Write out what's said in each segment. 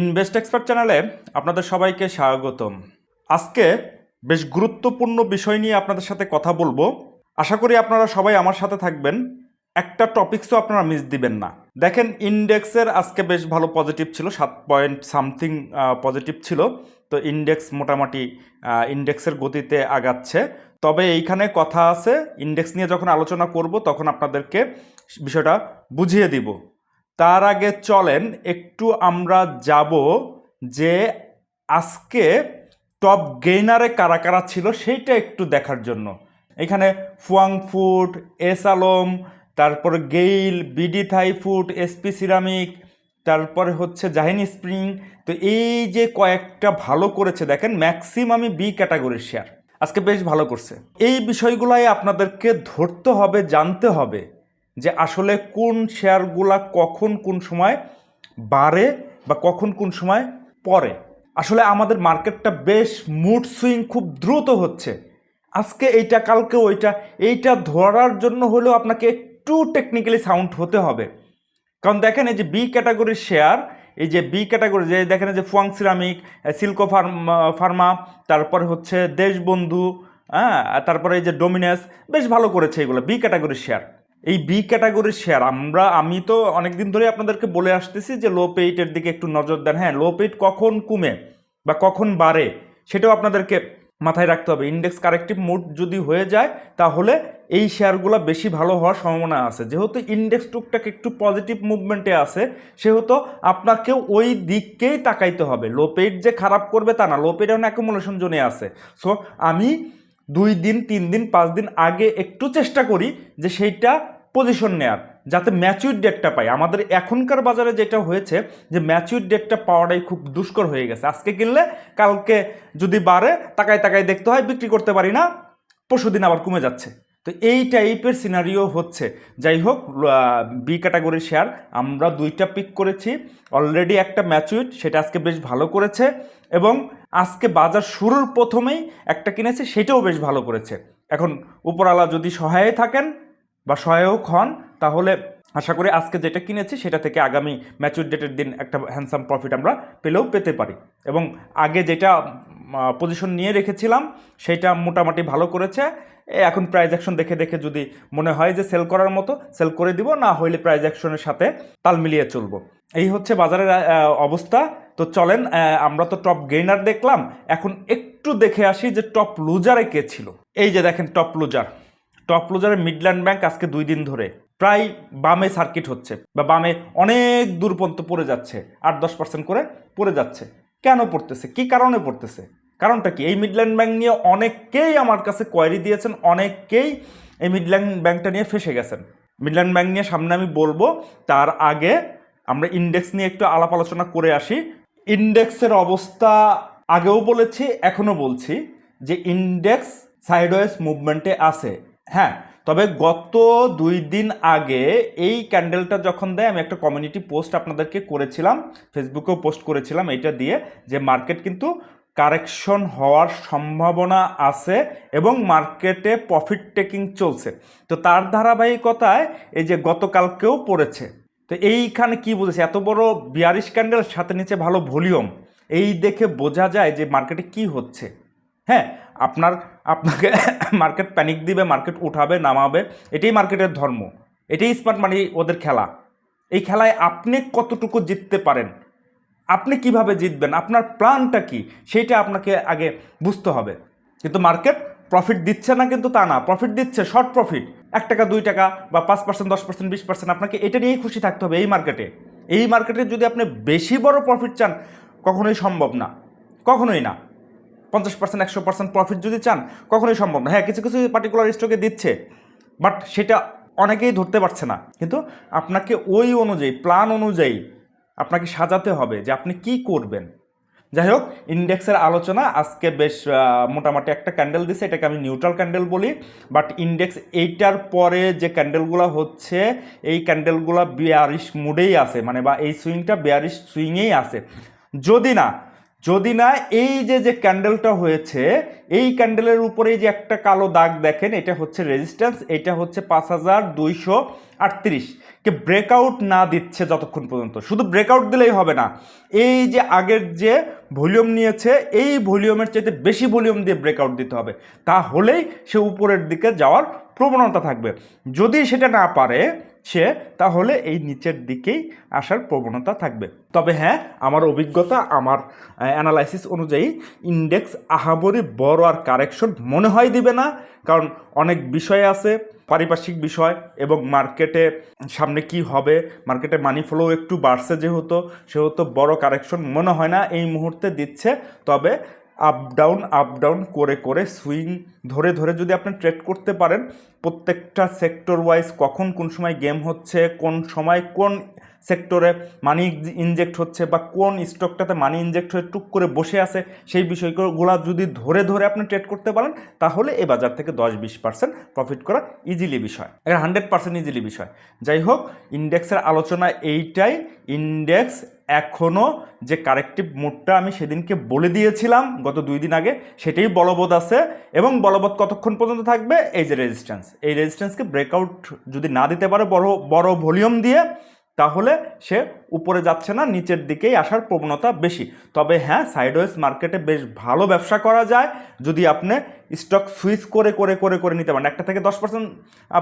Invest expert চ্যানেলে আপনাদের সবাইকে স্বাগতম। আজকে বেশ গুরুত্বপূর্ণ বিষয় নিয়ে আপনাদের সাথে কথা বলব। আশা করি আপনারা সবাই আমার সাথে থাকবেন। একটা টপিকসও আপনারা মিস দিবেন না। দেখেন, ইন্ডেক্সের আজকে বেশ ভালো পজিটিভ ছিল, সাত পয়েন্ট সামথিং পজিটিভ ছিল। তো ইন্ডেক্স মোটামুটি ইন্ডেক্সের গতিতে আগাচ্ছে। তবে এইখানে কথা আছে, ইন্ডেক্স নিয়ে যখন আলোচনা করব, তখন আপনাদেরকে বিষয়টা বুঝিয়ে দিব। তার আগে চলেন, একটু আমরা যাব যে আজকে টপ গেইনারে কারা কারা ছিল সেইটা একটু দেখার জন্য। এখানে ফুয়াং ফুড এস আলম, তারপর Gayle, BD Thai food SP ceramic, তারপরে হচ্ছে জাহিন স্প্রিং। তো এই যে কয়েকটা ভালো করেছে, দেখেন ম্যাক্সিমামই বি ক্যাটাগরির শেয়ার আজকে বেশ ভালো করছে। এই বিষয়গুলাই আপনাদেরকে ধরতে হবে, জানতে হবে। যে আসলে কোন শেয়ারগুলা কখন কোন সময় বাড়ে বা কখন কোন সময় পড়ে। আসলে আমাদের মার্কেটটা বেশ মুড সুইং খুব দ্রুত হচ্ছে। আজকে এইটা, কালকে ওইটা, এইটা ধরার জন্য হলেও আপনাকে একটু টেকনিক্যালি সাউন্ড হতে হবে। কারণ দেখেন এই যে বি ক্যাটাগরির শেয়ার এই যে বি ক্যাটাগরি যে দেখেন যে Fuwang ceramic Silco pharma pharma তারপরে হচ্ছে দেশবন্ধু হ্যাঁ তারপরে এই যে ডোমিনাস বেশ ভালো করেছে এগুলো বি ক্যাটাগরির শেয়ার এই বি ক্যাটাগরির শেয়ার আমরা, আমি তো অনেক দিন ধরে আপনাদেরকে বলে আসতেছি যে লো পেইটের দিকে একটু নজর দেন। হ্যাঁ লো পেইট কখন কমে বা কখন বাড়ে সেটাও আপনাদেরকে মাথায় রাখতে হবে। ইন্ডেক্স কারেক্টিভ মুড যদি হয়ে যায়, তাহলে এই শেয়ারগুলো বেশি ভালো হওয়ার সম্ভাবনা আছে। যেহেতু ইন্ডেক্স টুকটাক একটু পজিটিভ মুভমেন্টে আছে, সেহেতু আপনাকে ওই দিককেই তাকাইতে হবে। লো পেইড যে খারাপ করবে তা না লো পেইড এখন অ্যাকুমুলেশন জোনে আছে। সো আমি দুই দিন, তিন দিন, পাঁচ দিন আগে একটু চেষ্টা করি যে সেইটা পজিশন নেয়ার, যাতে ম্যাচিউর ডেটটা পাই। আমাদের এখনকার বাজারে যেটা হয়েছে যে ম্যাচিউর ডেটটা পাওয়াটাই খুব দুষ্কর হয়ে গেছে। আজকে কিনলে কালকে যদি বাড়ে, তাকায় তাকায় দেখতে হয়, বিক্রি করতে পারি না, পরশু দিন আবার কমে যাচ্ছে। তো এই টাইপের সিনারিও হচ্ছে। যাই হোক বি ক্যাটাগরির শেয়ার আমরা দুইটা পিক করেছি। অলরেডি একটা ম্যাচুইট সেটা আজকে বেশ ভালো করেছে এবং আজকে বাজার শুরুর প্রথমেই একটা কিনেছে, সেটাও বেশ ভালো করেছে। এখন উপরওয়ালা যদি সহায় থাকেন বা সহায়ক হন, তাহলে আশা করি আজকে যেটা কিনেছি সেটা থেকে আগামী ম্যাচুর ডেটের দিন একটা হ্যান্ডসাম প্রফিট আমরা পেলেও পেতে পারি। এবং আগে যেটা পজিশন নিয়ে রেখেছিলাম, সেটা মোটামুটি ভালো করেছে। এখন প্রাইজ অ্যাকশন দেখে দেখে যদি মনে হয় যে সেল করার মতো সেল করে দিব, না হইলে প্রাইজ অ্যাকশনের সাথে তাল মিলিয়ে চলবো। এই হচ্ছে বাজারের অবস্থা। তো চলেন আমরা তো টপ গেইনার দেখলাম। এখন একটু দেখে আসি যে টপ লুজারে কে ছিল। এই যে দেখেন টপ লুজার টপ ক্লোজারে মিডল্যান্ড ব্যাংক আজকে দুই দিন ধরে। প্রায় বামে সার্কিট হচ্ছে বা বামে অনেক দূর পর্যন্ত পড়ে যাচ্ছে, আট দশ পার্সেন্ট করে পড়ে যাচ্ছে। কেন পড়তেছে? কি কারণে পড়তেছে? কারণটা কি? এই মিডল্যান্ড ব্যাংক নিয়ে অনেকেই আমার কাছে কোয়ারি দিয়েছেন, অনেকেই এই মিডল্যান্ড ব্যাংকটা নিয়ে ফেসে গেছেন। মিডল্যান্ড ব্যাংক নিয়ে সামনে আমি বলব, তার আগে আমরা ইন্ডেক্স নিয়ে একটু আলাপ আলোচনা করে আসি। ইন্ডেক্সের অবস্থা আগেও বলেছি, এখনও বলছি যে ইন্ডেক্স সাইডওয়েজ মুভমেন্টে আছে। হ্যাঁ তবে গত দুই দিন আগে এই ক্যান্ডেলটা যখন দেয়, আমি একটা কমিউনিটি পোস্ট আপনাদেরকে করেছিলাম ফেসবুকেও পোস্ট করেছিলাম এইটা দিয়ে যে মার্কেট কিন্তু কারেকশন হওয়ার সম্ভাবনা আছে এবং মার্কেটে প্রফিট টেকিং চলছে। তো তার ধারাবাহিকতায় এই যে গতকালকেও পড়েছে। তো এইখানে কি বুঝেছে? এত বড় বিয়ারিশ ক্যান্ডেল সাথে নিচে ভালো ভলিউম এই দেখে বোঝা যায় যে মার্কেটে কি হচ্ছে। হ্যাঁ আপনার আপনাকে মার্কেট প্যানিক দিবে মার্কেট উঠাবে, নামাবে। এটাই মার্কেটের ধর্ম। এটাই স্মার্ট মানি ওদের খেলা। এই খেলায় আপনি কতটুকু জিততে পারেন? আপনি কীভাবে জিতবেন? আপনার প্ল্যানটা কি? সেইটা আপনাকে আগে বুঝতে হবে। কিন্তু মার্কেট প্রফিট দিচ্ছে না কিন্তু তা না। প্রফিট দিচ্ছে শর্ট প্রফিট এক টাকা, দুই টাকা বা পাঁচ পার্সেন্ট দশ পার্সেন্ট বিশ পার্সেন্ট আপনাকে এটা নিয়েই খুশি থাকতে হবে এই মার্কেটে এই মার্কেটে যদি আপনি বেশি বড় প্রফিট চান, কখনোই সম্ভব না। কখনোই না। পঞ্চাশ পার্সেন্ট একশো পার্সেন্ট প্রফিট যদি চান, কখনোই সম্ভব না। হ্যাঁ কিছু কিছু পার্টিকুলার স্টকে দিচ্ছে বাট সেটা অনেকেই ধরতে পারছে না। কিন্তু আপনাকে ওই অনুযায়ী প্ল্যান অনুযায়ী আপনাকে সাজাতে হবে যে আপনি কি করবেন। যাই হোক, ইন্ডেক্সের আলোচনা, আজকে বেশ মোটামুটি একটা ক্যান্ডেল দিছে, এটাকে আমি নিউট্রাল ক্যান্ডেল বলি বাট ইন্ডেক্স এইটার পরে যে ক্যান্ডেলগুলো হচ্ছে, এই ক্যান্ডেলগুলো বিয়ারিশ মুডেই আছে মানে বা এই সুইংটা বিয়ারিশ সুইংয়েই আছে। যদি না যদি না এই যে যে ক্যান্ডেলটা হয়েছে, এই ক্যান্ডেলের উপরে যে একটা কালো দাগ দেখেন, এটা হচ্ছে রেজিস্ট্যান্স এটা হচ্ছে পাঁচ হাজার দুইশো আটত্রিশ। কে ব্রেকআউট না দিচ্ছে যতক্ষণ পর্যন্ত। শুধু ব্রেকআউট দিলেই হবে না। এই যে আগের যে ভলিউম নিয়েছে, এই ভলিউমের চাইতে বেশি ভলিউম দিয়ে ব্রেকআউট দিতে হবে। তাহলেই সে উপরের দিকে যাওয়ার প্রবণতা থাকবে। যদি সেটা না পারে সে তাহলে এই নিচের দিকেই আসার প্রবণতা থাকবে। তবে হ্যাঁ আমার অভিজ্ঞতা, আমার অ্যানালাইসিস অনুযায়ী ইন্ডেক্স আহাবরি বড় আর কারেকশন মনে হয় দিবে না, কারণ অনেক বিষয় আছে, পারিপার্শ্বিক বিষয় এবং মার্কেটে সামনে কি হবে মার্কেটে মানি ফ্লো একটু বাড়ছে যেহেতু, সেহেতু বড় কারেকশন মনে হয় না, এই মুহূর্তে দিচ্ছে। তবে আপ ডাউন আপ ডাউন করে করে সুইং ধরে ধরে যদি আপনি ট্রেড করতে পারেন, প্রত্যেকটা সেক্টর ওয়াইজ কখন কোন সময় গেম হচ্ছে, কোন সময় কোন সেক্টরে মানি ইনজেক্ট হচ্ছে বা কোন স্টকটাতে মানি ইনজেক্ট হয়ে টুক করে বসে আছে, সেই বিষয়গুলো যদি ধরে ধরে আপনি ট্রেড করতে পারেন, তাহলে এই বাজার থেকে দশ বিশ পার্সেন্ট প্রফিট করা ইজিলি বিষয়। এটা হান্ড্রেড পার্সেন্ট ইজিলি বিষয়। যাই হোক ইন্ডেক্সের আলোচনা এইটাই। ইন্ডেক্স এখনও যে কারেক্টিভ মুডটা আমি সেদিনকে বলে দিয়েছিলাম গত দুই দিন আগে, সেটাই বলবৎ আছে এবং বলবৎ কতক্ষণ পর্যন্ত থাকবে? এই যে রেজিস্ট্যান্স এই রেজিস্ট্যান্সকে ব্রেকআউট যদি না দিতে পারে বড় বড় ভলিউম দিয়ে তাহলে সে উপরে যাচ্ছে না, নিচের দিকেই আসার প্রবণতা বেশি। তবে হ্যাঁ সাইডওয়েজ মার্কেটে বেশ ভালো ব্যবসা করা যায় যদি আপনি স্টক সুইচ করে করে করে করে নিতে পারেন। একটা থেকে দশ পার্সেন্ট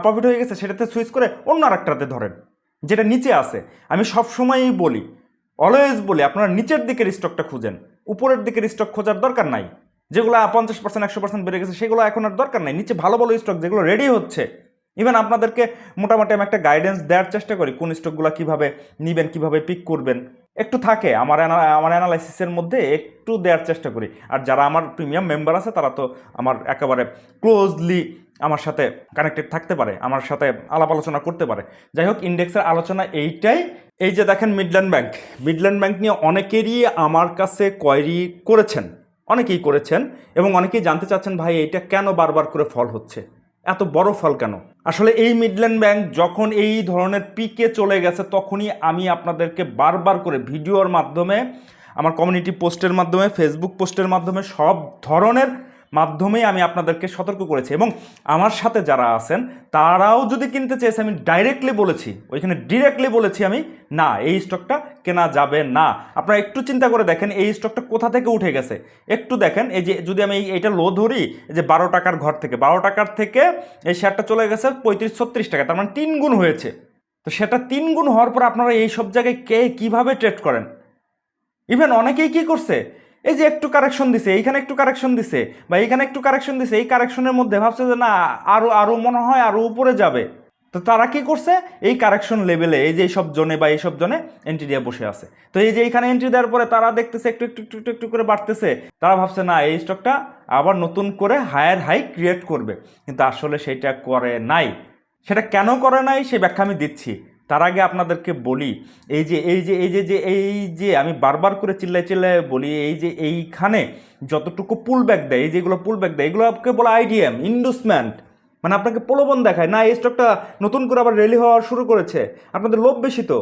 প্রফিট হয়ে গেছে, সেটাতে সুইচ করে অন্য আর একটাতে ধরেন, যেটা নিচে আছে। আমি সবসময়ই বলি অলওয়েজ বলি, আপনারা নিচের দিকের স্টকটা খুঁজেন। উপরের দিকের স্টক খোঁজার দরকার নাই। যেগুলো পঞ্চাশ পার্সেন্ট একশো পার্সেন্ট বেড়ে গেছে, সেগুলো এখন আর দরকার নাই। নিচে ভালো ভালো স্টক যেগুলো রেডি হচ্ছে ইভেন আপনাদেরকে মোটামুটি আমি একটা গাইডেন্স দেওয়ার চেষ্টা করি, কোন স্টকগুলো কীভাবে নেবেন, কীভাবে পিক করবেন। একটু থাকে, আমার আমার অ্যানালাইসিসের মধ্যে একটু দেওয়ার চেষ্টা করি। আর যারা আমার প্রিমিয়াম মেম্বার আছে, তারা তো আমার একেবারে ক্লোজলি আমার সাথে কানেক্টেড থাকতে পারে, আমার সাথে আলাপ আলোচনা করতে পারে। যাই হোক ইন্ডেক্সের আলোচনা এইটাই। এই যে দেখেন মিডল্যান্ড ব্যাংক মিডল্যান্ড ব্যাংক নিয়ে অনেকেরই আমার কাছে কোয়ারি করেছেন, অনেকেই করেছেন এবং অনেকেই জানতে চাচ্ছেন, ভাই, এইটা কেন বারবার করে ফল হচ্ছে? এত বড় ফল কেন? আসলে এই মিডল্যান্ড ব্যাংক যখন এই ধরনের পিকে চলে গেছে, তখনই আমি আপনাদেরকে বারবার করে ভিডিওর মাধ্যমে, আমার কমিউনিটি পোস্টের মাধ্যমে ফেসবুক পোস্টের মাধ্যমে সব ধরনের মাধ্যমেই আমি আপনাদেরকে সতর্ক করেছি। এবং আমার সাথে যারা আছেন, তারাও যদি কিনতে চেয়েছে, আমি ডাইরেক্টলি বলেছি, ওইখানে ডিরেক্টলি বলেছি আমি, না, এই স্টকটা কেনা যাবে না। আপনারা একটু চিন্তা করে দেখেন, এই স্টকটা কোথা থেকে উঠে গেছে। একটু দেখেন, এই যে, যদি আমি এই- এইটা লো ধরি যে, বারো টাকার ঘর থেকে, বারো টাকার থেকে এই শেয়ারটা চলে গেছে পঁয়ত্রিশ, ছত্রিশ টাকা, তার মানে তিন গুণ হয়েছে। তো সেটা তিন গুণ হওয়ার পর আপনারা এই সব জায়গায় কে কীভাবে ট্রেড করেন? ইভেন অনেকেই কি করছে এই যে একটু কারেকশন দিছে, এইখানে একটু কারেকশন দিছে, বা এইখানে একটু কারেকশন দিছে, এই কারেকশনের মধ্যে ভাবছে যে না আরও আরও মনে হয় আরও উপরে যাবে। তো তারা কি করছে? এই কারেকশন লেভেলে এই যে এইসব জোনে বা এইসব জোনে এন্ট্রি দিয়ে বসে আছে। তো এই যে এইখানে এন্ট্রি দেওয়ার পরে তারা দেখতেছে একটু একটু একটু একটু করে বাড়তেছে। তারা ভাবছে না, এই স্টকটা আবার নতুন করে হায়ার হাই ক্রিয়েট করবে। কিন্তু আসলে সেটা করে নাই। সেটা কেন করে নাই? সেই ব্যাখ্যা আমি দিচ্ছি। তার আগে আপনাদেরকে বলি, এই যে এই যে এই যে যে, এই যে, আমি বারবার করে চিল্লাই চিল্লাই বলি, এই যে, এইখানে যতটুকু পুল ব্যাক দেয়, এই যেগুলো পুল ব্যাক দেয়, এগুলোকে বলে আইডিএম ইন্ডুসমেন্ট মানে আপনাকে প্রলোভন দেখায়, না, এই স্টকটা নতুন করে আবার রেলি হওয়া শুরু করেছে। আপনাদের লোভ বেশি তো।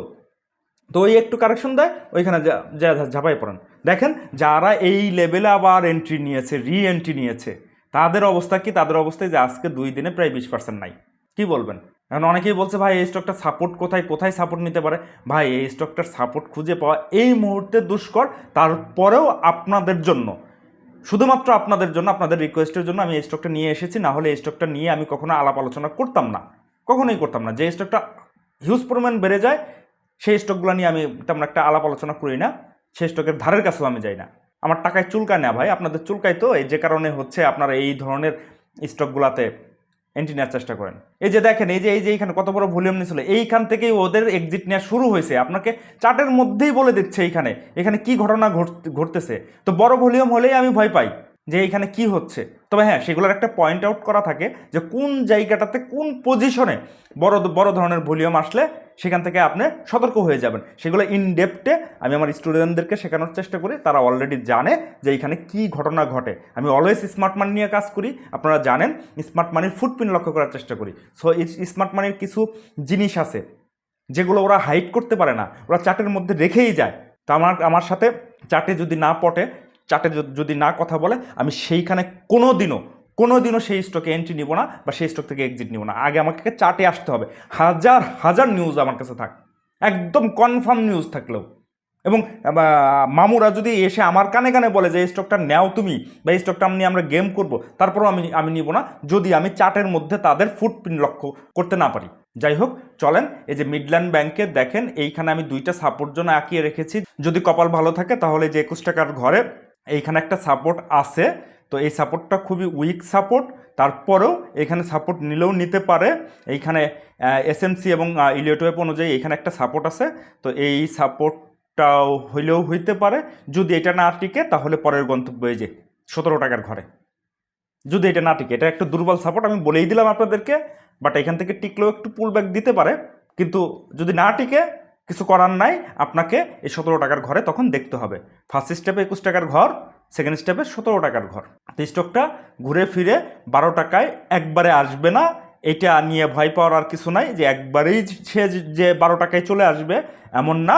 তো ওই একটু কারেকশন দেয়, ওইখানে যা ঝাঁপাই পড়েন। দেখেন, যারা এই লেভেলে আবার এন্ট্রি নিয়েছে রি এন্ট্রি নিয়েছে, তাদের অবস্থা কি? তাদের অবস্থায় যে আজকে দুই দিনে প্রায় বিশ পার্সেন্ট নাই। কি বলবেন? এখন অনেকেই বলছে, ভাই, এই স্টকটা সাপোর্ট কোথায়? কোথায় সাপোর্ট নিতে পারে? ভাই, এই স্টকটার সাপোর্ট খুঁজে পাওয়া এই মুহূর্তে দুষ্কর, তারপরেও আপনাদের জন্য। শুধুমাত্র আপনাদের জন্য, আপনাদের রিকোয়েস্টের জন্য আমি এই স্টকটা নিয়ে এসেছি, না হলে এই স্টকটা নিয়ে আমি কখনো আলাপ আলোচনা করতাম না। কখনোই করতাম না। যে স্টকটা হিউজ পরিমাণ বেড়ে যায়, সেই স্টকগুলো নিয়ে আমি তেমন একটা আলাপ আলোচনা করি না। সেই স্টকের ধারের কাছেও আমি যাই না। আমার টাকায় চুলকায় না, ভাই। আপনাদের চুলকায় তো, এই যে কারণে হচ্ছে আপনারা এই ধরনের স্টকগুলাতে এন্ট্রি নেওয়ার চেষ্টা করেন। এই যে দেখেন, এই যে এই যে এইখানে কত বড় ভলিউম নিয়েছিল এইখান থেকেই ওদের এক্সিট নেওয়া শুরু হয়েছে। আপনাকে চার্টের মধ্যেই বলে দিচ্ছে এইখানে, এখানে কি ঘটনা ঘট- ঘটতেছে। তো বড় ভলিউম হলেই আমি ভয় পাই। যে এইখানে কি হচ্ছে? তবে হ্যাঁ সেগুলোর একটা পয়েন্ট আউট করা থাকে যে কোন জায়গাটাতে কোন পজিশনে বড় বড় ধরনের ভলিউম আসলে সেখান থেকে আপনি সতর্ক হয়ে যাবেন। সেগুলো ইন ডেপথে আমি আমার স্টুডেন্টদেরকে শেখানোর চেষ্টা করি। তারা অলরেডি জানে যে এখানে কি ঘটনা ঘটে। আমি অলওয়েজ স্মার্ট মানি নিয়ে কাজ করি। আপনারা জানেন স্মার্ট মানির ফুটপ্রিন্ট লক্ষ্য করার চেষ্টা করি। সো স্মার্ট মানির কিছু জিনিস আছে যেগুলো ওরা হাইড করতে পারে না। ওরা চার্টের মধ্যে রেখেই যায়। তো আমার আমার সাথে চার্টে যদি না পটে চার্টে যদি না কথা বলে, আমি সেইখানে কোনো দিনও কোনো দিনও সেই স্টকে এন্ট্রি নিব না বা সেই স্টক থেকে এক্সিট নিব না। আগে আমাকে চার্টে আসতে হবে। হাজার হাজার নিউজ আমার কাছে থাক। একদম কনফার্ম নিউজ থাকলেও। এবং মামুরা যদি এসে আমার কানে কানে বলে যে, এই স্টকটা নেও তুমি বা এই স্টকটা নিয়ে আমরা গেম করব, তারপরেও আমি আমি নিব না। যদি আমি চার্টের মধ্যে তাদের ফুটপ্রিন্ট লক্ষ্য করতে না পারি। যাই হোক, চলেন, এই যে মিডল্যান্ড ব্যাংকে দেখেন, এইখানে আমি দুইটা সাপোর্ট জন্য আঁকিয়ে রেখেছি। যদি কপাল ভালো থাকে, তাহলে যে একুশ টাকার ঘরে এইখানে একটা সাপোর্ট আছে। তো এই সাপোর্টটা খুবই উইক সাপোর্ট তারপরেও এখানে সাপোর্ট নিলেও নিতে পারে। এইখানে এসএমসি এবং ইলিওটোয়েপ অনুযায়ী এখানে একটা সাপোর্ট আছে। তো এই সাপোর্টটাও হইলেও হইতে পারে। যদি এটা না টিকে, তাহলে পরের গন্তব্য এই যে সতেরো টাকার ঘরে। যদি এটা না টিকে, এটা একটা দুর্বল সাপোর্ট আমি বলেই দিলাম আপনাদেরকে। বাট এখান থেকে টিকলেও একটু পুল ব্যাক দিতে পারে। কিন্তু যদি না টিকে কিছু করার নাই, আপনাকে এই সতেরো টাকার ঘরে তখন দেখতে হবে। ফার্স্ট স্টেপে একুশ টাকার ঘর সেকেন্ড স্টেপে সতেরো টাকার ঘর। তো স্টকটা ঘুরে ফিরে বারো টাকায় একবারে আসবে না। এটা নিয়ে ভয় পাওয়ার আর কিছু নাই যে একবারেই সে যে বারো টাকায় চলে আসবে, এমন না।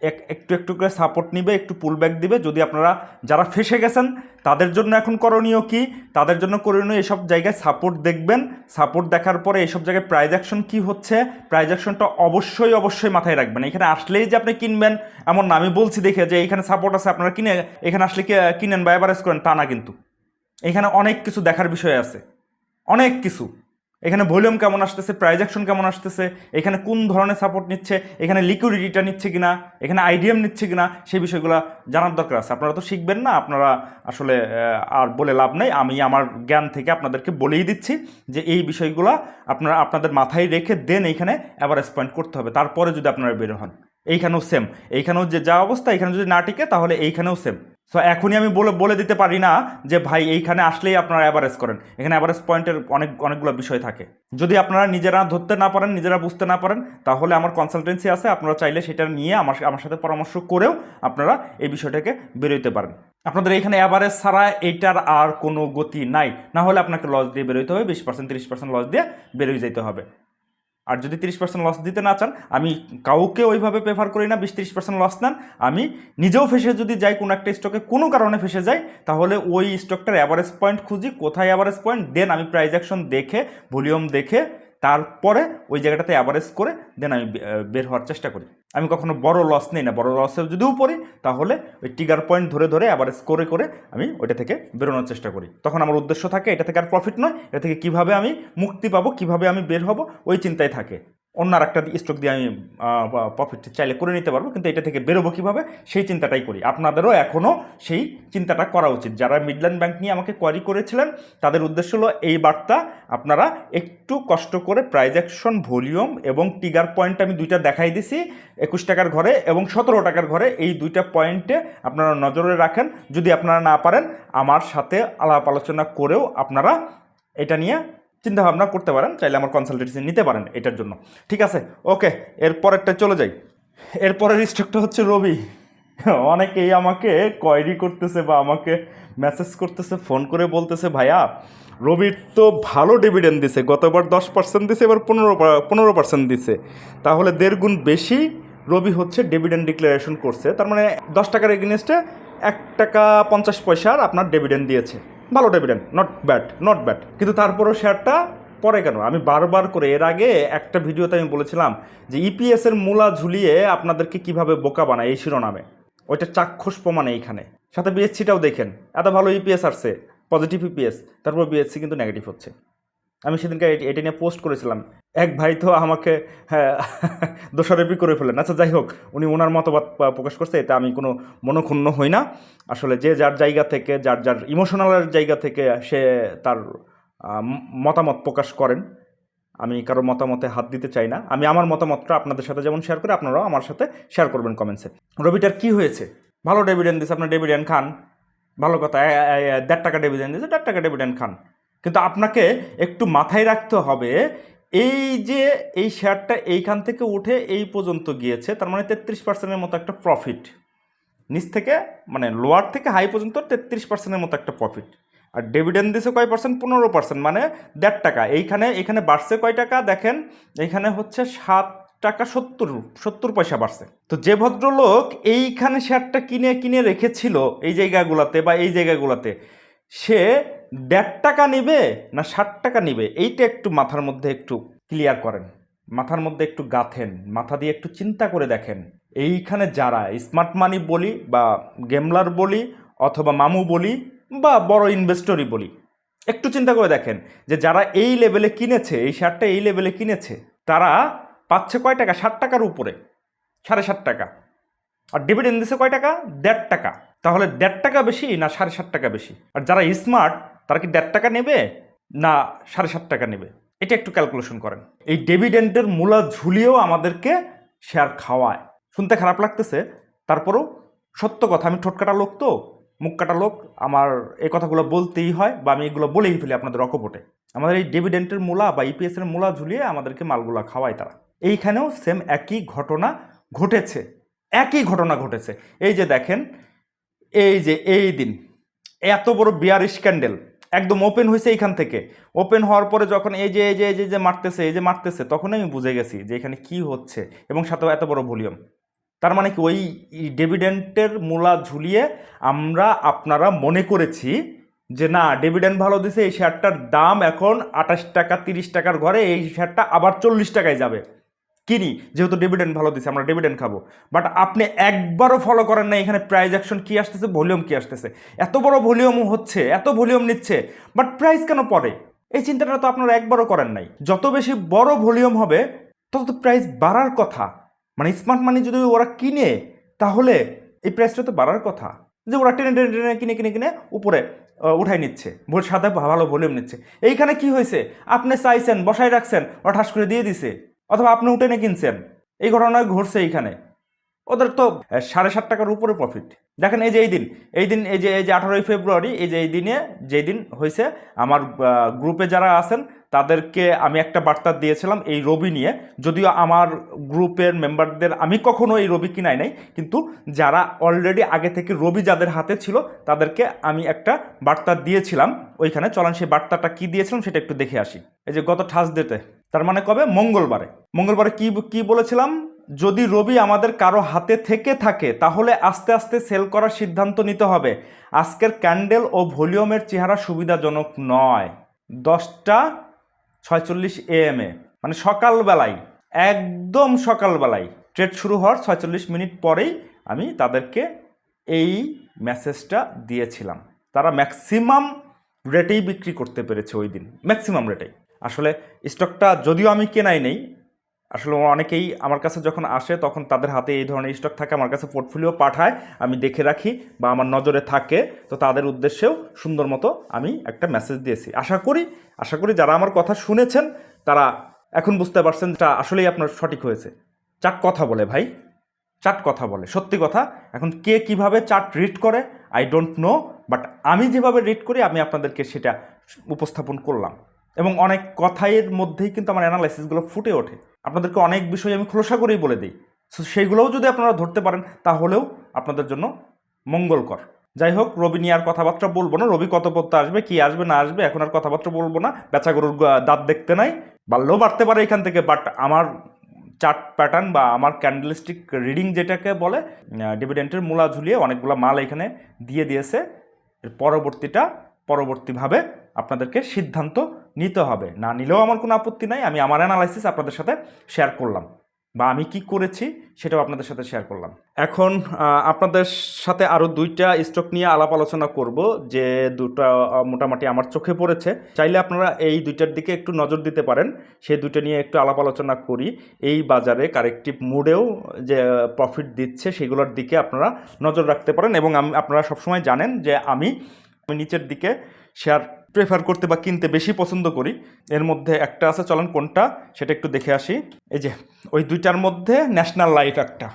এক একটু একটু করে সাপোর্ট নিবে, একটু পুল ব্যাক দিবে। যদি আপনারা যারা ফেসে গেছেন, তাদের জন্য এখন করণীয় কি? তাদের জন্য করণীয় এসব জায়গায় সাপোর্ট দেখবেন। সাপোর্ট দেখার পরে এসব জায়গায় প্রাইজ অ্যাকশন কী হচ্ছে? প্রাইজ অ্যাকশনটা অবশ্যই অবশ্যই মাথায় রাখবেন। এখানে আসলেই যে আপনি কিনবেন, এমন না। আমি বলছি দেখে যে এখানে সাপোর্ট আছে, আপনারা কিনে, এখানে আসলে কি, কিনেন বা এভারেজ করেন, তা না কিন্তু। এখানে অনেক কিছু দেখার বিষয় আছে। অনেক কিছু। এখানে ভলিউম কেমন আসতেছে প্রাইজেকশন কেমন আসতেছে, এখানে কোন ধরনের সাপোর্ট নিচ্ছে, এখানে লিকুইডিটিটা নিচ্ছে কিনা, এখানে আইডিএম নিচ্ছে কি না সেই বিষয়গুলো জানার দরকার আছে। আপনারা তো শিখবেন না, আপনারা আসলে আর বলে লাভ নেই। আমি আমার জ্ঞান থেকে আপনাদেরকে বলেই দিচ্ছি যে এই বিষয়গুলো আপনারা আপনাদের মাথায় রেখে দেন এইখানে অ্যাভারেজ পয়েন্ট করতে হবে। তারপরে যদি আপনারা বের হন। এইখানেও সেম এইখানেও যে যা অবস্থা এখানে যদি না টিকে, তাহলে এইখানেও সেম সো এখনই আমি বলে বলে দিতে পারি না যে, ভাই, এইখানে আসলেই আপনারা অ্যাভারেজ করেন। এখানে অ্যাভারেজ পয়েন্টের অনেক, অনেকগুলো বিষয় থাকে। যদি আপনারা নিজেরা ধরতে না পারেন, নিজেরা বুঝতে না পারেন, তাহলে আমার কনসালটেন্সি আছে, আপনারা চাইলে সেটা নিয়ে আমার আমার সাথে পরামর্শ করেও আপনারা এই বিষয়টাকে বেরোতে পারেন। আপনাদের এখানে অ্যাভারেজ ছাড়া এইটার আর কোনো গতি নাই। না হলে আপনাকে লস দিয়ে বেরোতে হবে, বিশ পার্সেন্ট তিরিশ পার্সেন্ট লস দিয়ে বেরোয় যেতে হবে। আর যদি তিরিশ পার্সেন্ট লস দিতে না চান, আমি কাউকে ওইভাবে প্রেফার করি না বিশ তিরিশ পার্সেন্ট লস নেন। আমি নিজেও ফেসে যদি যাই কোনো একটা স্টকে কোনো কারণে ফেসে যাই, তাহলে ওই স্টকটার অ্যাভারেজ পয়েন্ট খুঁজি, কোথায় অ্যাভারেজ পয়েন্ট দেন আমি প্রাইজ অ্যাকশন দেখে ভলিউম দেখে তারপরে ওই জায়গাটাতে অ্যাভারেজ করে দেন আমি বের হওয়ার চেষ্টা করি। আমি কখনো বড় লস নেই না, বড় লসে যদিও পড়ি, তাহলে ওই টিগার পয়েন্ট ধরে ধরে অ্যাভারেজ করে করে আমি ওইটা থেকে বেরোনোর চেষ্টা করি। তখন আমার উদ্দেশ্য থাকে, এটা থেকে আর প্রফিট নয়, এটা থেকে কীভাবে আমি মুক্তি পাবো, কীভাবে আমি বের হব, ওই চিন্তায় থাকে। অন্য আর একটা স্টক দিয়ে আমি প্রফিট চাইলে করে নিতে পারব, কিন্তু এটা থেকে বেরোবো কীভাবে? সেই চিন্তাটাই করি। আপনাদেরও এখনও সেই চিন্তাটা করা উচিত। যারা মিডল্যান্ড ব্যাংক নিয়ে আমাকে কোয়ারি করেছিলেন, তাদের উদ্দেশ্য হলো এই বার্তা, আপনারা একটু কষ্ট করে প্রাইজ অ্যাকশন ভলিউম এবং টিগার পয়েন্ট আমি দুইটা দেখাই দিছি, একুশ টাকার ঘরে এবং সতেরো টাকার ঘরে, এই দুইটা পয়েন্টে আপনারা নজরে রাখেন। যদি আপনারা না পারেন, আমার সাথে আলাপ আলোচনা করেও আপনারা এটা নিয়ে চিন্তা ভাবনা করতে পারেন, চাইলে আমার কনসালটেন্সি নিতে পারেন এটার জন্য। ঠিক আছে? ওকে এর পরেরটা চলে যাই। এরপরের স্টকটা হচ্ছে রবি। অনেকেই আমাকে কোয়ারি করতেছে বা আমাকে মেসেজ করতেছে ফোন করে বলতেছে, ভাইয়া, রবির তো ভালো ডিভিডেন্ড দিছে, গতবার দশ পার্সেন্ট দিছে, এবার পনেরো পনেরো পার্সেন্ট দিছে। তাহলে দেড় গুণ বেশি রবি হচ্ছে ডিভিডেন্ড ডিক্লারেশন করছে। তার মানে দশ টাকার এগেনস্টে এক টাকা পঞ্চাশ পয়সার আপনার ডিভিডেন্ড দিয়েছে। ভালো dividend not bad not bad কিন্তু তারপরও শেয়ারটা পরে কেন? আমি বারবার করে এর আগে একটা ভিডিওতে আমি বলেছিলাম যে ইপিএসের মূলা ঝুলিয়ে আপনাদেরকে কীভাবে বোকা বানায় এই শিরোনামে। ওইটা চাক্ষুষ প্রমাণে এইখানে। সাথে বিএসসিটাও দেখেন, এত ভালো ইপিএস আসছে পজিটিভ ইপিএস তারপর বিএসসি কিন্তু নেগেটিভ হচ্ছে। আমি সেদিনকে এটি- নিয়ে পোস্ট করেছিলাম। এক ভাই তো আমাকে হ্যাঁ, দোষারোপি করে ফেলেন আচ্ছা যাই হোক উনি ওনার মতবাদ প্রকাশ করছে এতে আমি কোনো মনোক্ষুণ্ণ হই না। আসলে যে যার জায়গা থেকে যার যার ইমোশনালের জায়গা থেকে সে তার মতামত প্রকাশ করেন। আমি কারও মতামতে হাত দিতে চাই না। আমি আমার মতামতটা আপনাদের সাথে যেমন শেয়ার করি আপনারাও আমার সাথে শেয়ার করবেন কমেন্টসে রবিটার কি হয়েছে? ভালো ডেভিডেন্ড দিয়েছে আপনার ডেভিডেন্ড খান। ভালো কথা দেড় টাকা ডেভিডেন্ড দিয়েছে দেড় টাকা ডেভিডেন্ড খান। কিন্তু আপনাকে একটু মাথায় রাখতে হবে, এই যে এই শেয়ারটা এইখান থেকে উঠে এই পর্যন্ত গিয়েছে, তার মানে তেত্রিশ পার্সেন্টের মতো একটা প্রফিট নিচ থেকে মানে লোয়ার থেকে হাই পর্যন্ত তেত্রিশ পার্সেন্টের মতো একটা প্রফিট আর ডিভিডেন্ড দিছে কয় পার্সেন্ট পনেরো পার্সেন্ট মানে দেড় টাকা। এইখানে, এখানে বাড়ছে কয় টাকা? দেখেন এইখানে হচ্ছে সাত টাকা সত্তর সত্তর পয়সা বাড়ছে। তো যে ভদ্রলোক এইখানে শেয়ারটা কিনে কিনে রেখেছিল এই জায়গাগুলোতে বা এই জায়গাগুলোতে, সে দেড় টাকা নেবে না ষাট টাকা নিবে? এইটা একটু মাথার মধ্যে একটু ক্লিয়ার করেন। মাথার মধ্যে একটু গাথেন, মাথা দিয়ে একটু চিন্তা করে দেখেন। এইখানে যারা স্মার্ট মানি বলি বা গেমলার বলি অথবা মামু বলি বা বড় ইনভেস্টরই বলি, একটু চিন্তা করে দেখেন যে যারা এই লেভেলে কিনেছে, এই শেয়ারটা এই লেভেলে কিনেছে, তারা পাচ্ছে কয় টাকা? ষাট টাকার উপরে, সাড়ে ষাট টাকা। আর ডিভিডেন্ড দিছে কয় টাকা? দেড় টাকা। তাহলে দেড় টাকা বেশি না সাড়ে সাত টাকা বেশি? আর যারা স্মার্ট তারা কি দেড় টাকা নেবে না সাড়ে সাত টাকা নেবে? এটা একটু ক্যালকুলেশন করেন। এই ডেভিডেন্টের মূলা ঝুলিয়েও আমাদেরকে শেয়ার খাওয়ায়। শুনতে খারাপ লাগতেছে, তারপরেও সত্য কথা, আমি ঠোঁটকাটা লোক তো, মুখ কাটা লোক, আমার এই কথাগুলো বলতেই হয় বা আমি এগুলো বলেই ফেলি আপনাদের অকপটে। আমাদের এই ডেভিডেন্টের মূলা বা ইপিএস এর মূলা ঝুলিয়ে আমাদেরকে মালগুলা খাওয়ায় তারা। এইখানেও সেম একই ঘটনা ঘটেছে। একই ঘটনা ঘটেছে। এই যে দেখেন, এই যে এই দিন, এত বড় বিয়ার স্ক্যান্ডেল একদম ওপেন হয়েছে এইখান থেকে। ওপেন হওয়ার পরে যখন এই যে এই যে এই যে মারতেছে, এই যে মারতেছে তখন আমি বুঝে গেছি যে এখানে কি হচ্ছে এবং সাথে এত বড় ভলিউম। তার মানে কি ওই ডেভিডেন্টের মূলা ঝুলিয়ে আমরা আপনারা মনে করেছি যে না ডেভিডেন্ট ভালো দিছে, এই শেয়ারটার দাম এখন আঠাশ টাকা, তিরিশ টাকার ঘরে এই শেয়ারটা আবার চল্লিশ টাকায় যাবে। কিনি, যেহেতু ডিভিডেন্ড ভালো দিছে, আমরা ডিভিডেন্ড খাব। বাট আপনি একবারও ফলো করেন না এখানে প্রাইস অ্যাকশন কী আসতেছে ভলিউম কী আসতেছে। এত বড় ভলিউম হচ্ছে, এত ভলিউম নিচ্ছে বাট প্রাইস কেন পড়ে? এই চিন্তাটা তো আপনারা একবারও করেন নাই। যত বেশি বড় ভলিউম হবে, তত তো প্রাইস বাড়ার কথা। মানে স্মার্ট মানি যদি ওরা কিনে, তাহলে এই প্রাইসটা তো বাড়ার কথা। যে ওরা টেনে টেনে টেনে, কিনে কিনে কিনে উপরে উঠাই নিচ্ছে ভোর সাদা, ভালো ভলিউম নিচ্ছে। এইখানে কি হয়েছে? আপনি চাইছেন বসাই রাখছেন, ওরা ঠাস করে দিয়ে দিছে। অথবা আপনি উঠে নিয়ে কিনছেন। এই ঘটনা ঘটছে এইখানে। ওদের তো সাড়ে সাত টাকার উপরে প্রফিট দেখেন এই যে এই দিন এই দিন এই যে এই যে আঠারোই ফেব্রুয়ারি, এই যে এই দিনে যেই দিন হয়েছে, আমার গ্রুপে যারা আছেন, তাদেরকে আমি একটা বার্তা দিয়েছিলাম এই রবি নিয়ে। যদিও আমার গ্রুপের মেম্বারদের আমি কখনো এই রবি কিনাই নাই, কিন্তু যারা অলরেডি আগে থেকে রবি যাদের হাতে ছিল, তাদেরকে আমি একটা বার্তা দিয়েছিলাম। ওইখানে চলেন, সেই বার্তাটা কি দিয়েছিলাম সেটা একটু দেখে আসি। এই যে গত ঠাস তার মানে কবে? মঙ্গলবারে। মঙ্গলবারে কি কি বলেছিলাম? যদি রবি আমাদের কারও হাতে থেকে থাকে, তাহলে আস্তে আস্তে সেল করার সিদ্ধান্ত নিতে হবে। আজকের ক্যান্ডেল ও ভলিউমের চেহারা সুবিধাজনক নয়। দশটা ছয়চল্লিশ এএম এ। মানে সকালবেলায়, একদম সকালবেলায় ট্রেড শুরু হওয়ার ছয়চল্লিশ মিনিট পরেই আমি তাদেরকে এই মেসেজটা দিয়েছিলাম। তারা ম্যাক্সিমাম রেটেই বিক্রি করতে পেরেছে ওই দিন। ম্যাক্সিমাম রেটেই আসলে স্টকটা যদিও আমি কেনাই নেই, আসলে অনেকেই আমার কাছে যখন আসে তখন তাদের হাতে এই ধরনের স্টক থাকে, আমার কাছে পোর্টফোলিও পাঠায়, আমি দেখে রাখি বা আমার নজরে থাকে, তো তাদের উদ্দেশ্যেও সুন্দর মতো আমি একটা মেসেজ দিয়েছি। আশা করি আশা করি যারা আমার কথা শুনেছেন, তারা এখন বুঝতে পারছেন এটা আসলেই আপনার সঠিক হয়েছে। চাট কথা বলে ভাই, চাট কথা বলে, সত্যি কথা। এখন কে কীভাবে চাট রিড করে আই ডোন্ট নো বাট আমি যেভাবে রিড করি, আমি আপনাদেরকে সেটা উপস্থাপন করলাম। এবং অনেক কথাইয়ের মধ্যেই কিন্তু আমার অ্যানালাইসিসগুলো ফুটে ওঠে। আপনাদেরকে অনেক বিষয় আমি খোলসা করেই বলে দিই। সো সেইগুলোও যদি আপনারা ধরতে পারেন, তাহলেও আপনাদের জন্য মঙ্গলকর। যাই হোক, রবি নিয়ে আর কথাবার্তা বলব না। রবি কত পত্তা আসবে, কি আসবে, না আসবে, এখন আর কথাবার্তা বলব না। বেচা গরুর দাঁত দেখতে নাই। বাড়লেও বাড়তে পারে এখান থেকে বাট আমার চার্ট প্যাটার্ন বা আমার ক্যান্ডেলস্টিক রিডিং যেটাকে বলে ডিভিডেন্টের মূলা ঝুলিয়ে অনেকগুলো মাল এখানে দিয়ে দিয়েছে। এর পরবর্তীটা পরবর্তীভাবে আপনাদেরকে সিদ্ধান্ত নিতে হবে। না নিলেও আমার কোনো আপত্তি নাই, আমি আমার অ্যানালাইসিস আপনাদের সাথে শেয়ার করলাম। বা আমি কি করেছি সেটাও আপনাদের সাথে শেয়ার করলাম। এখন আপনাদের সাথে আরও দুইটা স্টক নিয়ে আলাপ আলোচনা করব, যে দুটো মোটামুটি আমার চোখে পড়েছে। চাইলে আপনারা এই দুইটার দিকে একটু নজর দিতে পারেন। সেই দুইটা নিয়ে একটু আলাপ আলোচনা করি। এই বাজারে কারেক্টিভ মুডেও যে প্রফিট দিচ্ছে সেগুলোর দিকে আপনারা নজর রাখতে পারেন। এবং আমি, আপনারা সবসময় জানেন যে আমি নিচের দিকে শেয়ার প্রেফার করতে বা কিনতে বেশি পছন্দ করি, এর মধ্যে একটা আছে, চলেন কোনটা? সেটা একটু দেখে আসি। এই যে, ওই দুইটার মধ্যে ন্যাশনাল লাইফ একটা।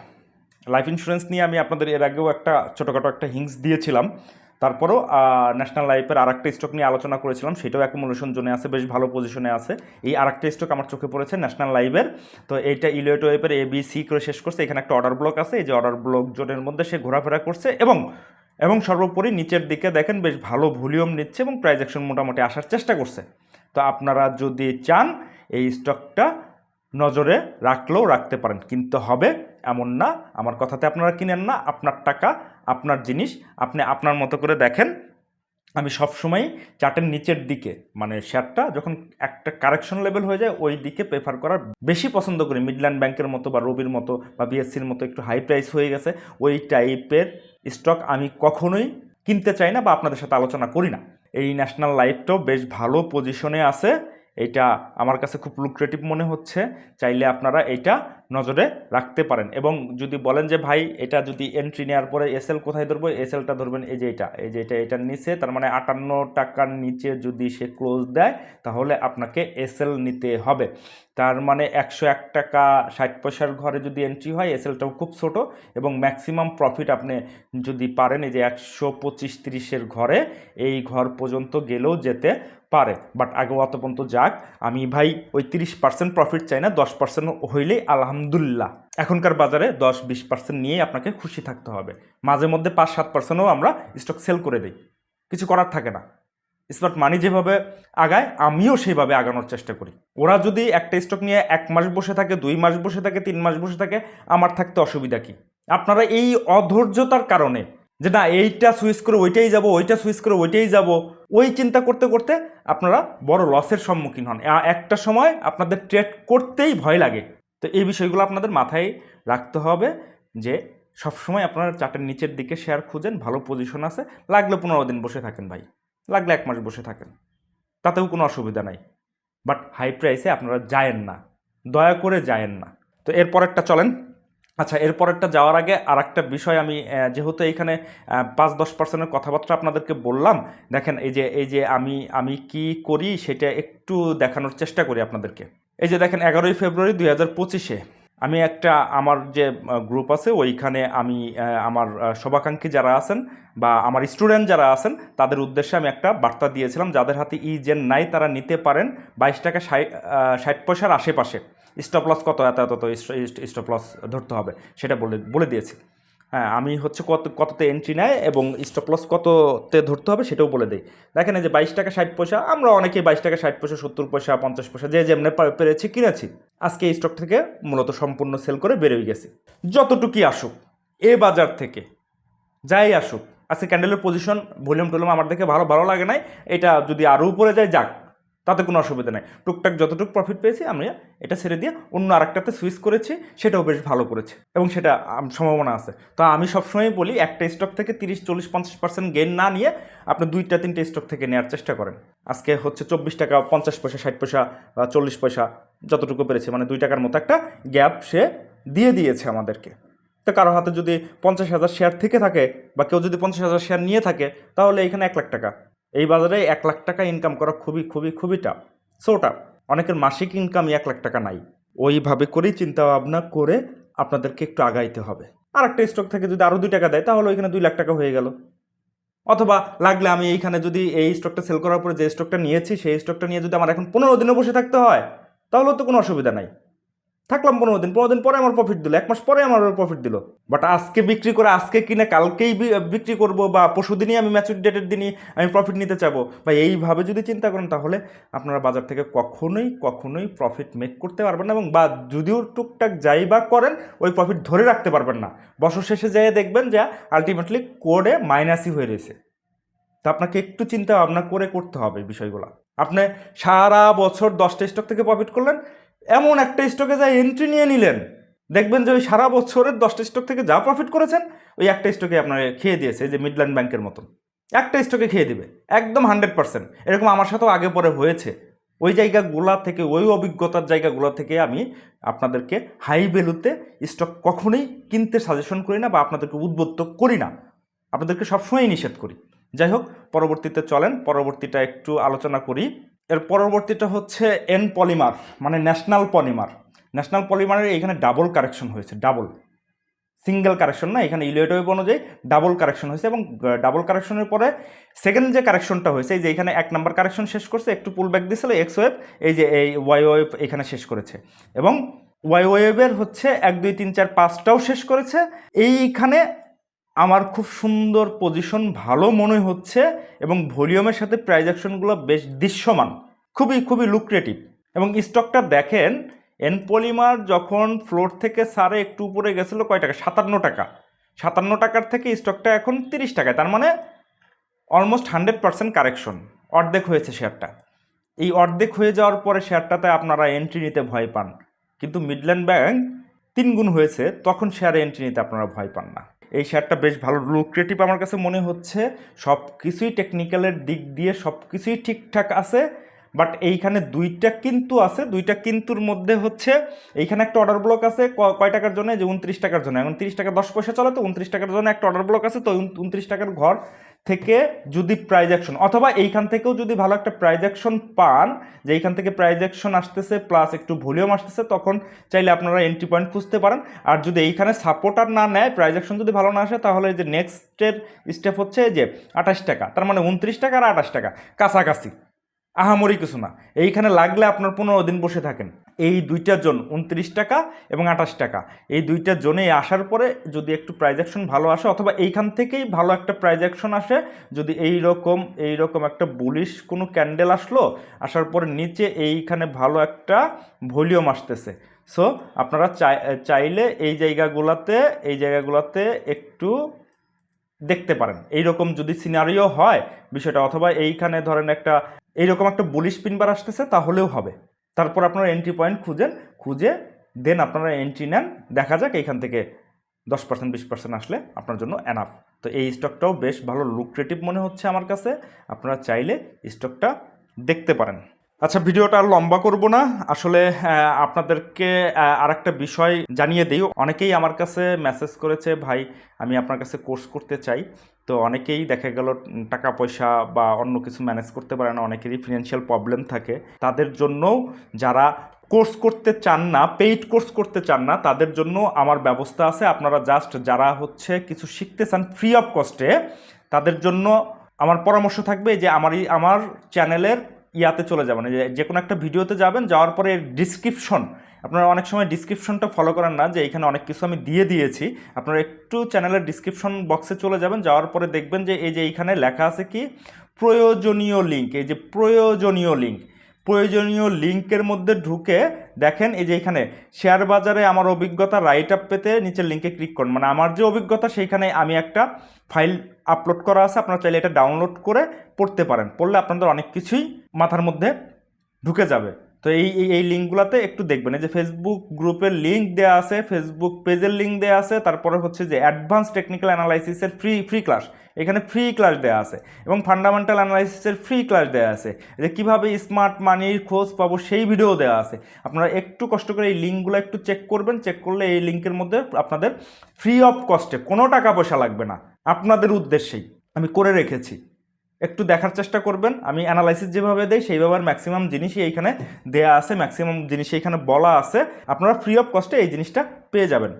লাইফ ইন্স্যুরেন্স নিয়ে আমি আপনাদের এর আগেও একটা ছোটোখাটো একটা হিংস দিয়েছিলাম। তারপরও ন্যাশনাল লাইফের আর একটা স্টক নিয়ে আলোচনা করেছিলাম, সেটাও অ্যাকুমুলেশন জোনে আছে, বেশ ভালো পজিশনে আছে। এই আর একটা স্টক আমার চোখে পড়েছে ন্যাশনাল লাইভের তো এইটা ইলিয়ট ওয়েবের এ বি সি করে শেষ করছে। এখানে একটা অর্ডার ব্লক আছে, এই যে অর্ডার ব্লক জোনের মধ্যে সে ঘোরাফেরা করছে এবং এবং সর্বোপরি নিচের দিকে দেখেন বেশ ভালো ভলিউম নিচ্ছে এবং প্রাইজেকশন মোটামুটি আসার চেষ্টা করছে। তো আপনারা যদি চান, এই স্টকটা নজরে রাখলেও রাখতে পারেন। কিন্তু হবে এমন না। আমার কথাতে আপনারা কিনেন না। আপনার টাকা, আপনার জিনিস, আপনি আপনার মতো করে দেখেন। আমি সবসময় চার্টের নিচের দিকে মানে শেয়ারটা যখন একটা কারেকশন লেভেল হয়ে যায়, ওই দিকে প্রেফার করার বেশি পছন্দ করি। মিডল্যান্ড ব্যাংকের মতো বা রবির মতো বা বিএসসির মতো একটু হাই প্রাইস হয়ে গেছে, ওই টাইপের স্টক আমি কখনোই কিনতে চাই না বা আপনাদের সাথে আলোচনা করি না। এই ন্যাশনাল লাইফটাও বেশ ভালো পজিশনে আছে, এটা আমার কাছে খুব লুক্রেটিভ মনে হচ্ছে। চাইলে আপনারা এইটা নজরে রাখতে পারেন। এবং যদি বলেন যে, ভাই, এটা যদি এন্ট্রি নেওয়ার পরে এসএল কোথায় ধরবো? এসএলটা ধরবেন এই যে এটা, এই যে এটা, এটার নিচে। তার মানে আটান্ন টাকার নিচে যদি সে ক্লোজ দেয়, তাহলে আপনাকে এসএল নিতে হবে। তার মানে একশো এক টাকা ষাট পয়সার ঘরে যদি এন্ট্রি হয় এসএলটাও খুব ছোট এবং ম্যাক্সিমাম প্রফিট আপনি যদি পারেন, এই যে একশো পঁচিশ তিরিশের ঘরে, এই ঘর পর্যন্ত গেলেও যেতে পারে। বাট আগে অত পর্যন্ত যাক। আমি ভাই, ওই তিরিশ পার্সেন্ট প্রফিট চাই না, দশ পার্সেন্ট হইলেই আলহামদুলিল্লাহ এখনকার বাজারে দশ, বিশ পার্সেন্ট নিয়েই আপনাকে খুশি থাকতে হবে। মাঝে মধ্যে পাঁচ, সাত পার্সেন্টও আমরা স্টক সেল করে দিই। কিছু করার থাকে না। স্মার্ট মানি যেভাবে আগায়, আমিও সেইভাবে আগানোর চেষ্টা করি। ওরা যদি একটা স্টক নিয়ে এক মাস বসে থাকে, দুই মাস বসে থাকে, তিন মাস বসে থাকে, আমার থাকতে অসুবিধা কি? আপনারা এই অধৈর্যতার কারণে যে না, এইটা সুইচ করে ওইটাই যাব, ওইটা সুইচ করে ওইটাই যাব, ওই চিন্তা করতে করতে আপনারা বড় লসের সম্মুখীন হন। একটা সময় আপনাদের ট্রেড করতেই ভয় লাগে। তো এই বিষয়গুলো আপনাদের মাথায় রাখতে হবে যে সবসময় আপনারা চার্টের নিচের দিকে শেয়ার খুঁজেন, ভালো পজিশন আছে। লাগলে পনেরো দিন বসে থাকেন ভাই। লাগলে এক মাস বসে থাকেন। তাতেও কোনো অসুবিধা নাই। বাট হাই প্রাইসে আপনারা যায়েন না। দয়া করে যায়েন না। তো এরপরেরটা চলেন। আচ্ছা এরপরেরটা যাওয়ার আগে আর একটা বিষয় আমি যেহেতু এইখানে পাঁচ দশ পার্সেন্টের কথাবার্তা আপনাদেরকে বললাম, দেখেন এই যে এই যে আমি আমি কি করি সেটা একটু দেখানোর চেষ্টা করি আপনাদেরকে। এই যে দেখেন, এগারোই ফেব্রুয়ারি দুই হাজার পঁচিশে আমি একটা, আমার যে গ্রুপ আছে, ওইখানে আমি আমার শুভাকাঙ্ক্ষী যারা আছেন বা আমার স্টুডেন্ট যারা আছেন, তাদের উদ্দেশ্যে আমি একটা বার্তা দিয়েছিলাম, যাদের হাতে ই জেন নাই, তারা নিতে পারেন বাইশ টাকা ষাট পয়সার আশেপাশে। স্টপ লস কত? এত এত স্টপ লস ধরতে হবে, সেটা বলে বলে দিয়েছি। হ্যাঁ আমি হচ্ছে কত, কততে এন্ট্রি নেয় এবং স্টপ লস কততে ধরতে হবে সেটাও বলে দেয় দেখেন যে বাইশ টাকা ষাট পয়সা, আমরা অনেকেই বাইশ টাকা ষাট পয়সা, সত্তর পয়সা, পঞ্চাশ পয়সা যে যেমনে পেরেছি কিনেছি। আজকে এই স্টক থেকে মূলত সম্পূর্ণ সেল করে বেরোয় গেছি। যতটুকুই আসুক, এ বাজার থেকে, যাই আসুক, আজকে ক্যান্ডেলের পজিশন ভলিউম টলিউম আমার দেখে ভালো ভালো লাগে নাই। এটা যদি আরও উপরে যায়, যাক। তাতে কোনো অসুবিধা নেই। টুকটাক যতটুকু প্রফিট পেয়েছি, আমি এটা ছেড়ে দিয়ে অন্য আরেকটাতে সুইচ করেছি, সেটাও বেশ ভালো করেছে এবং সেটা সম্ভাবনা আছে। তো আমি সবসময় বলি, একটা স্টক থেকে তিরিশ, চল্লিশ, পঞ্চাশ পার্সেন্ট গেন না নিয়ে আপনি দুইটা, তিনটে স্টক থেকে নেওয়ার চেষ্টা করেন। আজকে হচ্ছে চব্বিশ টাকা, পঞ্চাশ পয়সা, ষাট পয়সা বা চল্লিশ পয়সা যতটুকু পেরেছে মানে দুই টাকার মতো একটা গ্যাপ সে দিয়ে দিয়েছে আমাদেরকে। তো কারও হাতে যদি পঞ্চাশ হাজার শেয়ার থেকে থাকে বা কেউ যদি পঞ্চাশ হাজার শেয়ার নিয়ে থাকে, তাহলে এখানে এক লাখ টাকা এই বাজারে এক লাখ টাকা ইনকাম করা খুবই খুবই খুবই টাফ সো টাফ অনেকের মাসিক ইনকামই এক লাখ টাকা নাই। ওইভাবে করেই চিন্তা ভাবনা করে আপনাদেরকে একটু আগাইতে হবে। আর একটা স্টক থেকে যদি আরও দুই টাকা দেয়, তাহলে ওইখানে দুই লাখ টাকা হয়ে গেল। অথবা লাগলে আমি এইখানে যদি এই স্টকটা সেল করার পরে যে স্টকটা নিয়েছি, সেই স্টকটা নিয়ে যদি আমার এখন পনেরো দিনে বসে থাকতে হয়, তাহলেও তো কোনো অসুবিধা নাই। থাকলাম পনেরো দিন পনেরো দিন পরে আমার প্রফিট দিল, এক মাস পরে আমার প্রফিট দিল। বাট আজকে বিক্রি করে, আজকে কিনে, কালকেই বিক্রি করব বা পরশু দিনই আমি ম্যাচুরিটি ডেটের দিনই আমি প্রফিট নিতে চাবো। বা এইভাবে যদি চিন্তা করেন তাহলে আপনারা বাজার থেকে কখনোই কখনোই প্রফিট মেক করতে পারবেন না এবং বা যদিও টুকটাক যাই বা করেন, ওই প্রফিট ধরে রাখতে পারবেন না। বছর শেষে যেয়ে দেখবেন যে আলটিমেটলি কোডে মাইনাসই হয়ে রয়েছে। তা আপনাকে একটু চিন্তা ভাবনা করে করতে হবে বিষয়গুলো। আপনি সারা বছর দশটা স্টক থেকে প্রফিট করলেন এমন একটা স্টকে যা এন্ট্রি নিয়ে নিলেন। দেখবেন যে ওই সারা বছরের দশটা স্টক থেকে যা প্রফিট করেছেন, ওই একটা স্টকে আপনার খেয়ে দিয়েছে যে মিডল্যান্ড ব্যাংকের মতন। একটা স্টকে খেয়ে দিবে, একদম হান্ড্রেড পার্সেন্ট এরকম আমার সাথেও আগে পরে হয়েছে। ওই জায়গাগুলা থেকে, ওই অভিজ্ঞতার জায়গাগুলো থেকে আমি আপনাদেরকে হাই ভ্যালুতে স্টক কখনোই কিনতে সাজেশন করি না বা আপনাদেরকে উদ্বুদ্ধ করি না। আপনাদেরকে সবসময়ই নিষেধ করি। যাই হোক, পরবর্তীতে চলেন, পরবর্তীটা একটু আলোচনা করি। এর পরবর্তীটা হচ্ছে এন পলিমার মানে ন্যাশনাল পলিমার ন্যাশনাল পলিমারের এখানে ডাবল কারেকশন হয়েছে ডাবল সিঙ্গেল কারেকশন না, এখানে ইলিয়েট ওয়েভ অনুযায়ী ডাবল কারেকশন হয়েছে এবং ডাবল কারেকশনের পরে সেকেন্ড যে কারেকশনটা হয়েছে, এই যে এখানে এক নাম্বার কারেকশন শেষ করছে, একটু পুল ব্যাক দিয়েছিল এক্স ওয়েভ এই যে এই ওয়াই ওয়েভ এখানে শেষ করেছে। এবং ওয়াই ওয়েভের হচ্ছে এক, দুই, তিন, চার, পাঁচটাও শেষ করেছে। এইখানে আমার খুব সুন্দর পজিশন ভালো মনে হচ্ছে এবং ভলিউমের সাথে প্রাইজ অ্যাকশনগুলো বেশ দৃশ্যমান। খুবই খুবই লুক্রেটিভ এবং স্টকটা দেখেন এন পলিমার যখন ফ্লোর থেকে সারে একটু উপরে গেছিল কয় টাকা? সাতান্ন টাকা। সাতান্ন টাকার থেকে স্টকটা এখন তিরিশ টাকায়। তার মানে অলমোস্ট হান্ড্রেড পার্সেন্ট কারেকশন অর্ধেক হয়েছে শেয়ারটা এই অর্ধেক হয়ে যাওয়ার পরে শেয়ারটাতে আপনারা এন্ট্রি নিতে ভয় পান। কিন্তু মিডল্যান্ড ব্যাংক তিন গুণ হয়েছে, তখন শেয়ারে এন্ট্রি নিতে আপনারা ভয় পান না। এই শেয়ারটা বেশ ভালো লুক্রেটিভ আমার কাছে মনে হচ্ছে। সব কিছুই টেকনিক্যালের দিক দিয়ে সব কিছুই ঠিকঠাক আছে। বাট এইখানে দুইটা কিন্তু আছে, দুইটা কিন্তুর মধ্যে হচ্ছে এইখানে একটা অর্ডার ব্লক আছে কয় টাকার জন্য? যে উনত্রিশ টাকার জন্য। এখন তিরিশ টাকা দশ পয়সা চলে তো উনত্রিশ টাকার জন্য একটা অর্ডার ব্লক আছে, তো উনত্রিশ টাকার ঘর থেকে যদি প্রাইজ অ্যাকশন অথবা এইখান থেকেও যদি ভালো একটা প্রাইজ অ্যাকশন পান, যে এইখান থেকে প্রাইজ অ্যাকশন আসতেছে প্লাস একটু ভলিউম আসতেছে, তখন চাইলে আপনারা এন্ট্রি পয়েন্ট খুঁজতে পারেন। আর যদি এইখানে সাপোর্টার না নেয় প্রাইজ অ্যাকশন যদি ভালো না আসে, তাহলে যে নেক্সটের স্টেপ হচ্ছে যে আঠাশ টাকা। তার মানে উনত্রিশ টাকা আর আঠাশ টাকা। কাছাকাছি। আহামরি কিছু না। এইখানে লাগলে আপনার পনেরো দিন বসে থাকেন। এই দুইটা জোন উনত্রিশ টাকা এবং আঠাশ টাকা। এই দুইটা জোনে আসার পরে যদি একটু প্রাইজ অ্যাকশন ভালো আসে অথবা এইখান থেকেই ভালো একটা প্রাইজ অ্যাকশন আসে, যদি এই রকম এই রকম একটা বুলিশ কোনো ক্যান্ডেল আসলো, আসার পরে নিচে এইখানে ভালো একটা ভলিউম আসতেছে। সো আপনারা চাই, চাইলে এই জায়গাগুলোতে এই জায়গাগুলোতে একটু দেখতে পারেন। এইরকম যদি সিনারিও হয় বিষয়টা, অথবা এইখানে ধরেন একটা এইরকম একটা বলিশ পিনবার আসতেছে, তাহলেও হবে। তারপর আপনারা এন্ট্রি পয়েন্ট খুঁজেন, খুঁজে দেন আপনারা এন্ট্রি নেন, দেখা যাক এইখান থেকে দশ পার্সেন্ট বিশ পার্সেন্ট আসলে আপনার জন্য এনাফ তো এই স্টকটাও বেশ ভালো লুক্রেটিভ মনে হচ্ছে আমার কাছে, আপনারা চাইলে স্টকটা দেখতে পারেন। আচ্ছা ভিডিওটা লম্বা করব না। আসলে আপনাদেরকে আর একটা বিষয় জানিয়ে দিই। অনেকেই আমার কাছে মেসেজ করেছে, ভাই, আমি আপনার কাছে কোর্স করতে চাই। তো অনেকেই দেখা গেল টাকা পয়সা বা অন্য কিছু ম্যানেজ করতে পারে না, অনেকেরই ফিনান্সিয়াল প্রবলেম থাকে। তাদের জন্যও যারা কোর্স করতে চান না পেইড কোর্স করতে চান না, তাদের জন্য আমার ব্যবস্থা আছে। আপনারা জাস্ট যারা হচ্ছে কিছু শিখতে চান ফ্রি অফ কস্টে তাদের জন্য আমার পরামর্শ থাকবে যে আমার এই- আমার চ্যানেলের ইয়াতে চলে যাবেন। যে কোনো একটা ভিডিওতে যাবেন, যাওয়ার পরে ডিসক্রিপশন আপনারা অনেক সময় ডিসক্রিপশনটা ফলো করেন না, যে এখানে অনেক কিছু আমি দিয়ে দিয়েছি। আপনারা একটু চ্যানেলের ডিসক্রিপশন বক্সে চলে যাবেন, যাওয়ার পরে দেখবেন যে এই যে এইখানে লেখা আছে কি? প্রয়োজনীয় লিঙ্ক এই যে প্রয়োজনীয় লিঙ্ক প্রয়োজনীয় লিঙ্কের মধ্যে ঢুকে দেখেন এই যে এখানে শেয়ার বাজারে আমার অভিজ্ঞতা রাইট আপ পেতে নিচের লিঙ্কে ক্লিক করুন। মানে আমার যে অভিজ্ঞতা, সেইখানে আমি একটা ফাইল আপলোড করা আছে, আপনারা চাইলে এটা ডাউনলোড করে পড়তে পারেন। পড়লে আপনাদের অনেক কিছুই মাথার মধ্যে ঢুকে যাবে। তো এই এই লিঙ্কগুলোতে একটু দেখবেন। এই যে ফেসবুক গ্রুপের লিঙ্ক দেওয়া আছে ফেসবুক পেজের লিঙ্ক দেওয়া আছে, তারপরে হচ্ছে যে অ্যাডভান্স টেকনিক্যাল অ্যানালাইসিসের ফ্রি ফ্রি ক্লাস এখানে ফ্রি ক্লাস দেওয়া আছে এবং ফান্ডামেন্টাল অ্যানালাইসিসের ফ্রি ক্লাস দেওয়া আছে। যে কীভাবে স্মার্ট মানির খোঁজ পাবো সেই ভিডিও দেওয়া আছে। আপনারা একটু কষ্ট করে এই লিঙ্কগুলো একটু চেক করবেন। চেক করলে এই লিঙ্কের মধ্যে আপনাদের ফ্রি অফ কস্টে কোনো টাকা পয়সা লাগবে না। আপনাদের উদ্দেশ্যেই। আমি করে রেখেছি। একটু দেখার চেষ্টা করবেন। আমি অ্যানালাইসিস যেভাবে দেই সেইভাবে ম্যাক্সিমাম জিনিসই এইখানে দেয়া আছে ম্যাক্সিমাম জিনিস এইখানে বলা আছে। আপনারা ফ্রি অফ কস্টে এই জিনিসটা পেয়ে যাবেন।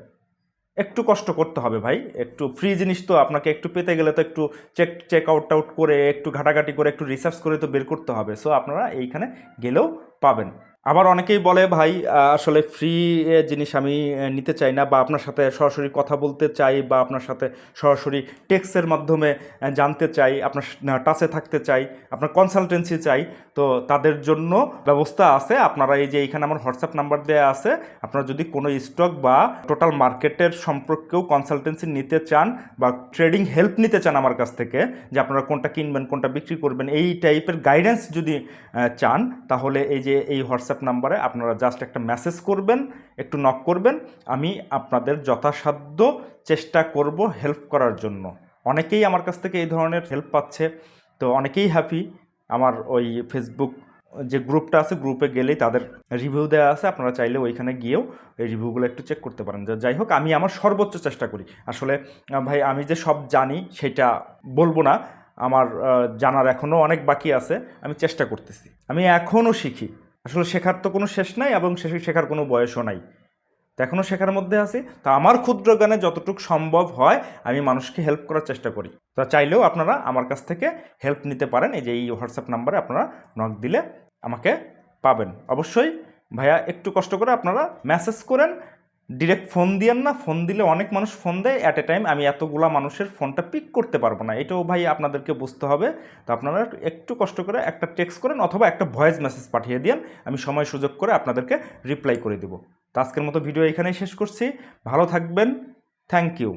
একটু কষ্ট করতে হবে ভাই, একটু ফ্রি জিনিস তো আপনাকে একটু পেতে গেলে তো একটু চেক চেক আউট টাউট করে, একটু ঘাটাঘাটি করে, একটু রিসার্চ করে তো বের করতে হবে। সো আপনারা এইখানে গেলেও পাবেন। আবার অনেকেই বলে, ভাই আসলে ফ্রি জিনিস আমি নিতে চাই না বা আপনার সাথে সরাসরি কথা বলতে চাই বা আপনার সাথে সরাসরি টেক্সের মাধ্যমে জানতে চাই, আপনার টাচে থাকতে চাই, আপনার কনসালটেন্সি চাই, তো তাদের জন্য ব্যবস্থা আছে। আপনারা এই যে এখানে আমার হোয়াটসঅ্যাপ নাম্বার দেওয়া আছে, আপনারা যদি কোনো স্টক বা টোটাল মার্কেটের সম্পর্কেও কনসালটেন্সি নিতে চান বা ট্রেডিং হেল্প নিতে চান আমার কাছ থেকে, যে আপনারা কোনটা কিনবেন, কোনটা বিক্রি করবেন, এই টাইপের গাইডেন্স যদি চান, তাহলে এই যে, এই হোয়াটসঅ্যাপ নাম্বারে আপনারা জাস্ট একটা মেসেজ করবেন, একটু নক করবেন, আমি আপনাদের যথাসাধ্য চেষ্টা করব হেল্প করার জন্য। অনেকেই আমার কাছ থেকে এই ধরনের হেল্প পাচ্ছে, তো অনেকেই হ্যাপি আমার ওই ফেসবুক যে গ্রুপটা আছে, গ্রুপে গেলেই তাদের রিভিউ দেওয়া আছে, আপনারা চাইলে ওইখানে গিয়েও এই রিভিউগুলো একটু চেক করতে পারেন। যাই হোক, আমি আমার সর্বোচ্চ চেষ্টা করি। আসলে ভাই, আমি যে সব জানি, সেটা বলব না। আমার জানার এখনও অনেক বাকি আছে, আমি চেষ্টা করতেছি। আমি এখনও শিখি। আসলে শেখার তো কোনো শেষ নাই এবং শেষে শেখার কোনো বয়সও নাই। তো এখনও শেখার মধ্যে আছি। তো আমার ক্ষুদ্র জ্ঞানে যতটুকু সম্ভব হয়, আমি মানুষকে হেল্প করার চেষ্টা করি। তো চাইলেও আপনারা আমার কাছ থেকে হেল্প নিতে পারেন। এই যে এই হোয়াটসঅ্যাপ নাম্বারে আপনারা নক দিলে আমাকে পাবেন। অবশ্যই ভাইয়া একটু কষ্ট করে আপনারা মেসেজ করেন। ডিরেক্ট ফোন দিয়েন না ফোন দিলে অনেক মানুষ ফোন দেয়। অ্যাট এ টাইম আমি এতগুলা মানুষের ফোনটা পিক করতে পারব না। এটাও ভাই আপনাদেরকে বুঝতে হবে। তো আপনারা একটু কষ্ট করে একটা টেক্সট করেন অথবা একটা ভয়েস মেসেজ পাঠিয়ে দিন আমি সময় সুযোগ করে আপনাদেরকে রিপ্লাই করে দেবো। তো আজকের মতো ভিডিও এখানেই শেষ করছি। ভালো থাকবেন। Thank you